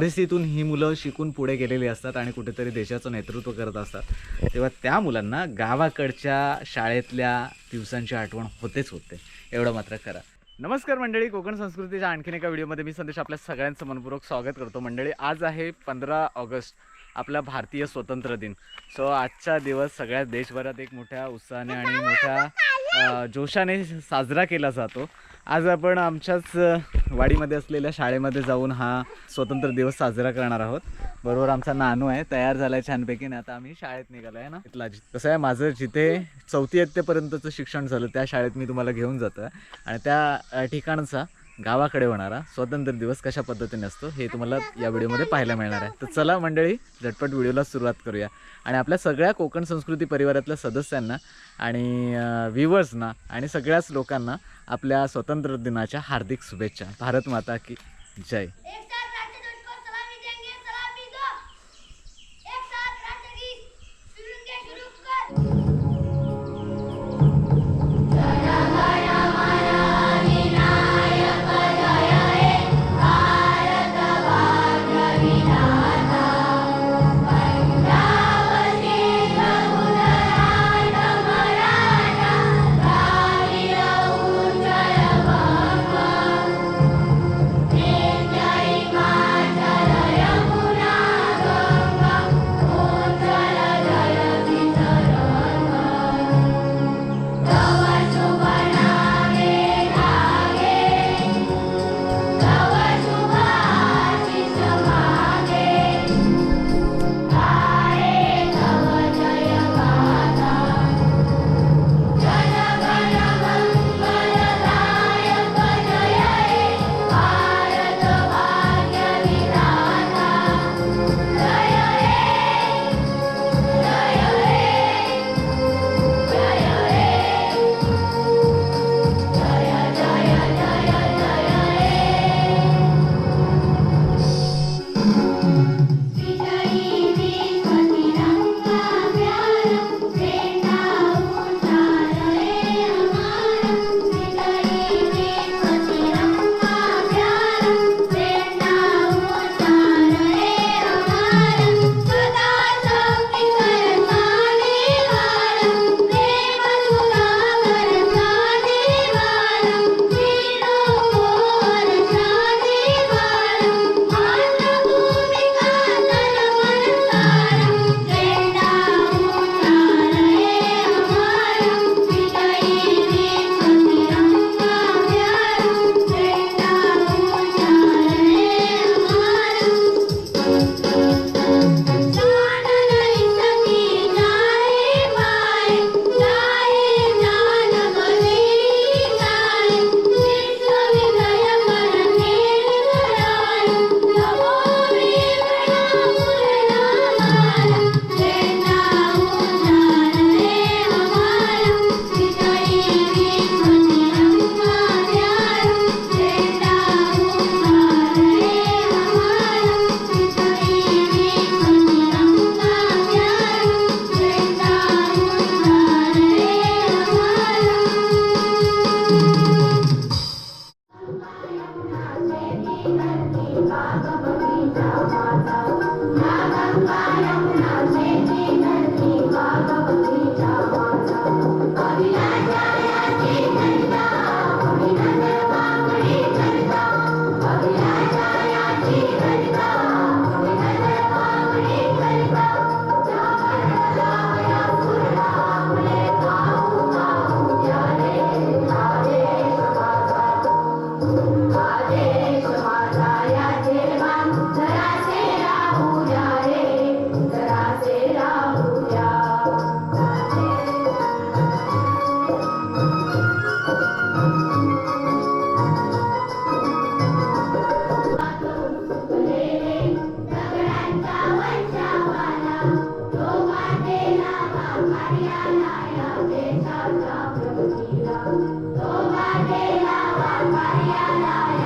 परिस्थितीतून ही मुलं शिकून पुढे गेलेली असतात आणि कुठेतरी देशाचं नेतृत्व करत असतात. तेव्हा त्या मुलांना गावाकडच्या शाळेतल्या दिवसांची आठवण होतेच होते. एवढं मात्र करा नमस्कार मंडळी कोकण संस्कृतीच्या आणखीन एका व्हिडिओमध्ये मी संदेश आपल्या सगळ्यांचं मनपूर्वक स्वागत करतो. मंडळी आज आहे पंधरा ऑगस्ट आपला भारतीय स्वतंत्र दिन. सो आजचा दिवस सगळ्या देशभरात एक मोठ्या उत्साहाने आणि मोठ्या जोशाने साजरा केला जातो. आज आपण आमच्याच वाडीमध्ये असलेल्या शाळेमध्ये जाऊन हा स्वतंत्र दिवस साजरा करणार आहोत. बरोबर आमचा नानू आहे तयार झालाय छानपैकी. आणि आता आम्ही शाळेत निघालो आहे ना? इथला जि- कसं आहे माझं जिथे चौथी इयत्तेपर्यंतचं शिक्षण झालं त्या शाळेत मी तुम्हाला घेऊन जातो आहे आणि त्या ठिकाणचा गावाकडे होणारा स्वातंत्र्य दिवस कशा पद्धतीने असतो हे तुम्हाला या व्हिडिओमध्ये पाहायला मिळणार आहे. तर चला मंडळी झटपट व्हिडिओला सुरुवात करूया. आणि आपल्या सगळ्या कोकण संस्कृती परिवारातल्या सदस्यांना आणि व्ह्युवर्सना आणि सगळ्याच लोकांना आपल्या स्वातंत्र्य दिनाच्या हार्दिक शुभेच्छा. भारत माता की जय. Bharat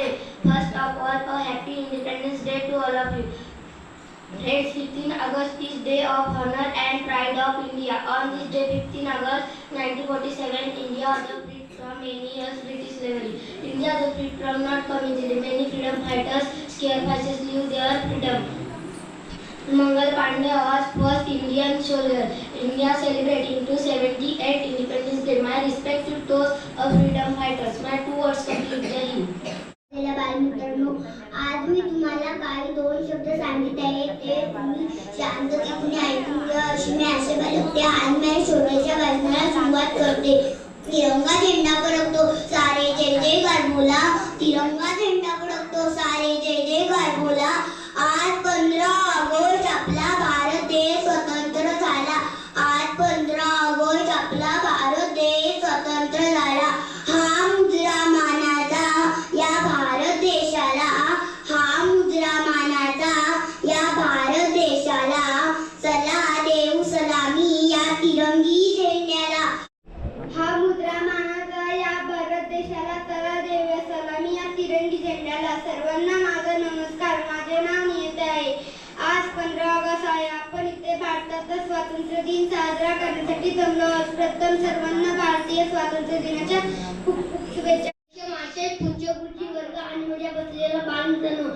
Day. First of all, a happy Independence Day to all of you. Friends, 15 August is day of honor and pride of India. On this day, 15 August 1947, India was freed from many years British slavery. India was freed from not from easily. Many freedom fighters, sacrifices live their freedom. Mangal Pandey was first Indian soldier. India celebrating 278 Independence Day. My respect to those of freedom fighters. My two words complete. Jai Hind. आपल्याला बालमित्रांनो आज मी तुम्हाला काही दोन शब्द सांगितले आहेत. ते तुम्ही शांततेने ऐकून घ्या. अशी मी आशा बाळगते. आज मी शोभेच्या भाषणाला सुरुवात करते. तिरंगा झेंडा फडकतो. सारे जय जय गारबोला तिरंगा झेंडा फडकतो. सारे जय जय गारबोला आज पंधरा ऑगस्ट आपला भारत देश स्वतंत्र झाला आज पंधरा ऑगस्ट आपला भारत देश स्वतंत्र झाला हा मुद्रा मानाचा या भारत देशाला हा मुद्रा मानाचा या भारत देशाला चला देऊ सलामी या तिरंगी झेंड्याला हा मुद्रा मानाचा या भारत देशाला चला देऊया सलामी या तिरंगी झेंड्याला सर्वांना माझा नमस्कार माझे नाव नियत आहे आज पंधरा ऑगस्ट आहे आपण इथे भारताचा स्वातंत्र्य दिन साजरा करण्यासाठी सर्वप्रथम सर्वांना भारतीय स्वातंत्र्य दिनाच्या खूप खूप शुभेच्छा. माझे पुढची वर्ग आणि माझ्या बसलेला बालमित्रांनो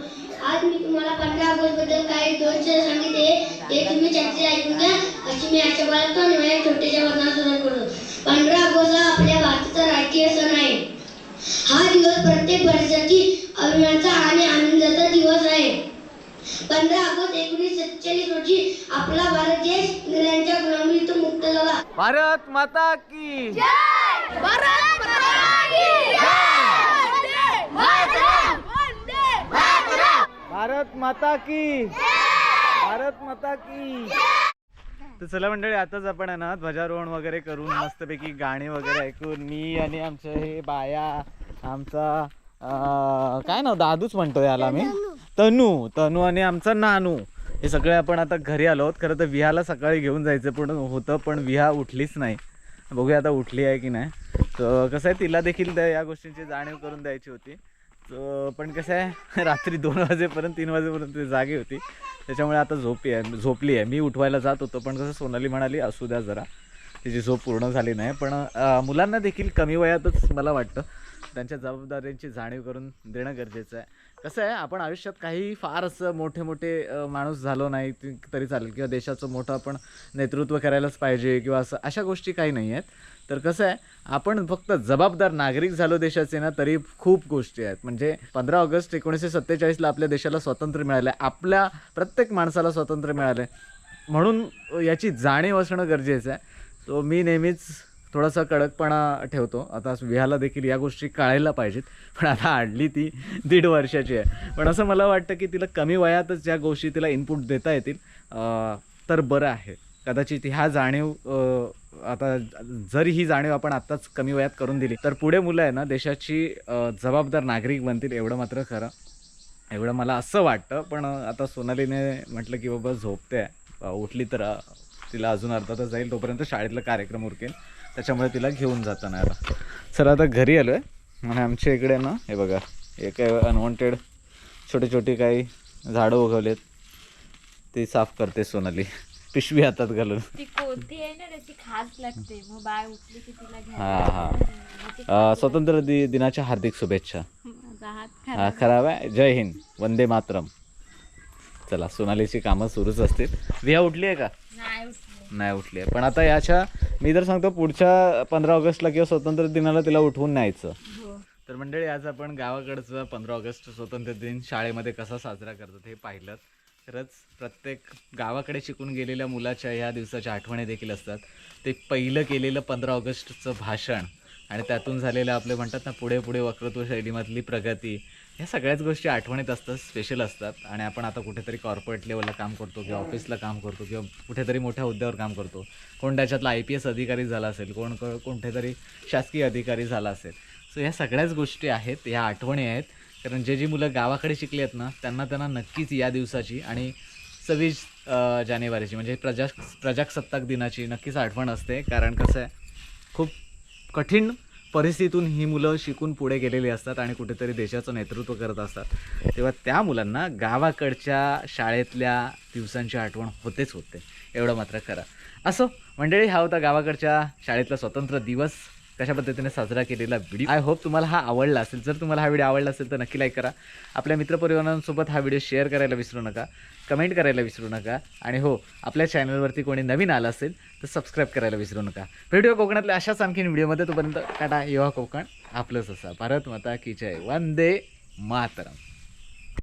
आज मी तुम्हाला पंधरा ऑगस्टबद्दल काही दोन शब्द सांगितले ते तुम्ही चर्चे ऐकून घ्या. अशी मी आशा बाळगतो आणि माझ्या छोट्याच्या वजना सुरुवात करतो पंधरा ऑगस्ट हा आपल्या भारताचा राष्ट्रीय सण आहे. हा दिवस प्रत्येक वर्षाची अभिमानाचा आणि आनंदाचा दिवस आहे. पंधरा ऑगस्ट एकोणीसशे सत्तेचाळीस रोजी आपला भारत माता की भारत माता की जय! मातरम वंदे मातरम भारत माता की भारत माता की तर चला मंडळी आताच आपण आहे ना ध्वजारोहण वगैरे करून मस्तपैकी गाणी वगैरे ऐकून मी आणि आमचे हे बाया आमचा काय ना दादूच म्हणतो याला मी. तनू तनू आणि आमचा नानू. हे सगळे आपण आता घरी आलो आहोत. खरं तर विहाला सकाळी घेऊन जायचं पण होतं पण विहा उठलीच नाही. बघूया आता उठली आहे की नाही. तर कसं आहे तिला देखील त्या या गोष्टींची जाणीव करून द्यायची होती. तर पण कसं आहे रात्री दोन वाजेपर्यंत तीन वाजेपर्यंत ती जागी होती. त्याच्यामुळे आता झोपी आहे झोपली आहे. मी उठवायला जात होतो पण कसं सोनाली म्हणाली असू द्या जरा. तिची झोप पूर्ण झाली नाही. पण मुलांना देखील कमी वयातच मला वाटतं त्यांच्या जबाबदाऱ्यांची जाणीव करून देणं गरजेचं आहे. कसं आहे आपण आयुष्यात काही फार असं मोठे मोठे माणूस झालो नाही ती- तरी चालेल. किंवा देशाचं मोठं आपण नेतृत्व करायलाच पाहिजे किंवा असं अशा गोष्टी काही नाही आहेत. तर कसं आहे आपण फक्त जबाबदार नागरिक झालो देशाचे ना तरी खूप गोष्टी आहेत. म्हणजे पंधरा ऑगस्ट एकोणीसशे सत्तेचाळीसला आपल्या देशाला स्वातंत्र्य मिळालं आहे. आपल्या प्रत्येक माणसाला स्वातंत्र्य मिळालं आहे. म्हणून याची जाणीव असणं गरजेचं आहे. सो मी नेहमीच थोडासा कडकपणा ठेवतो. आता विहाला देखील या गोष्टी कळायला पाहिजेत पण आता आणली ती दीड वर्षाची आहे. पण असं मला वाटतं की तिला कमी वयातच या गोष्टी तिला इनपुट देता येतील तर बरं आहे. कदाचित ह्या जाणीव आता जर ही जाणीव आपण आत्ताच कमी वयात करून दिली तर पुढे मुलं आहे ना देशाची जबाबदार नागरिक बनतील एवढं मात्र खरं. एवढं मला असं वाटतं पण आता सोनालीने म्हटलं की बाबा झोपते. आहे. उठली तर तिला अजून अर्धा तास जाईल तोपर्यंत शाळेतला कार्यक्रम उरकेल. त्याच्यामुळे तिला घेऊन जाता नाही आला सर आता घरी आलो आहे आणि आमच्या इकडे ना हे बघा हे काय अनवॉन्टेड छोटे छोटे काही झाडं उगवलेत. ते साफ करते सोनाली. पिशवी हातात घालून. ती कोणती आहे ना त्याची खास लागते. मग बाळ उठली की तिला हा, हा. स्वातंत्र्य दि दिनाच्या हार्दिक शुभेच्छा. माझा हात हा, खराब खराब आहे. जय हिंद. वंदे मातरम. चला सोनालीची कामं सुरूच असतील. विहा उठली आहे का? नाही उठली. नाही उठली आहे. पण आता याच्या मी तर सांगतो पुढच्या पंधरा ऑगस्टला किंवा स्वातंत्र्य दिनाला तिला उठवून न्यायचं. हो. तर मंडळी आज आपण गावाकडचं पंधरा ऑगस्ट स्वातंत्र्य दिन शाळेमध्ये कसा साजरा करतात हे पाहिलं. खरंच प्रत्येक गावाकडे शिकून गेलेल्या मुलाच्या ह्या दिवसाच्या आठवणी देखील असतात. ते पहिलं केलेलं पंधरा ऑगस्टचं भाषण आणि त्यातून झालेलं आपले म्हणतात ना पुढे पुढे वक्तृत्व शैलीमधली प्रगती ह्या सगळ्याच गोष्टी आठवणीत असतात स्पेशल असतात. आणि आपण आता कुठेतरी कॉर्पोरेट लेवलला काम करतो किंवा ऑफिसला काम करतो किंवा कुठेतरी मोठ्या हुद्द्यावर काम करतो. कोण त्याच्यातला आय पी एस अधिकारी झाला असेल कोण कोणतेतरी शासकीय अधिकारी झाला असेल. सो ह्या सगळ्याच गोष्टी आहेत ह्या आठवणी आहेत. कारण जे जी मुलं गावाकडे शिकली आहेत ना त्यांना त्यांना नक्कीच या दिवसाची आणि सव्वीस जानेवारीची म्हणजे प्रजा प्रजासत्ताक दिनाची नक्कीच आठवण असते. कारण कसं आहे खूप कठीण परिस्थितीतून ही मुलं शिकून पुढे गेलेली असतात आणि कुठेतरी देशाचं नेतृत्व करत असतात. तेव्हा त्या मुलांना गावाकडच्या शाळेतल्या दिवसांची आठवण होतेच होते. एवढं मात्र खरं. असो मंडळी हा होता गावाकडच्या शाळेतला स्वतंत्र दिवस. कशा पद्धतीने साजरा केलेला व्हिडिओ आय होप तुम्हाला हा आवडला असेल. जर तुम्हाला हा व्हिडिओ आवडला असेल तर नक्की लाईक करा. आपल्या मित्रपरिवारांसोबत हा व्हिडिओ शेअर करायला विसरू नका. कमेंट करायला विसरू नका. आणि हो आपल्या चॅनलवरती कोणी नवीन आलं असेल तर सबस्क्राईब करायला विसरू नका. व्हिडिओ कोकणातल्या अशाच आणखीन व्हिडिओमध्ये तोपर्यंत टाटा युवा कोकण आपलंच असा. भारत माता की जय. वंदे मातरम.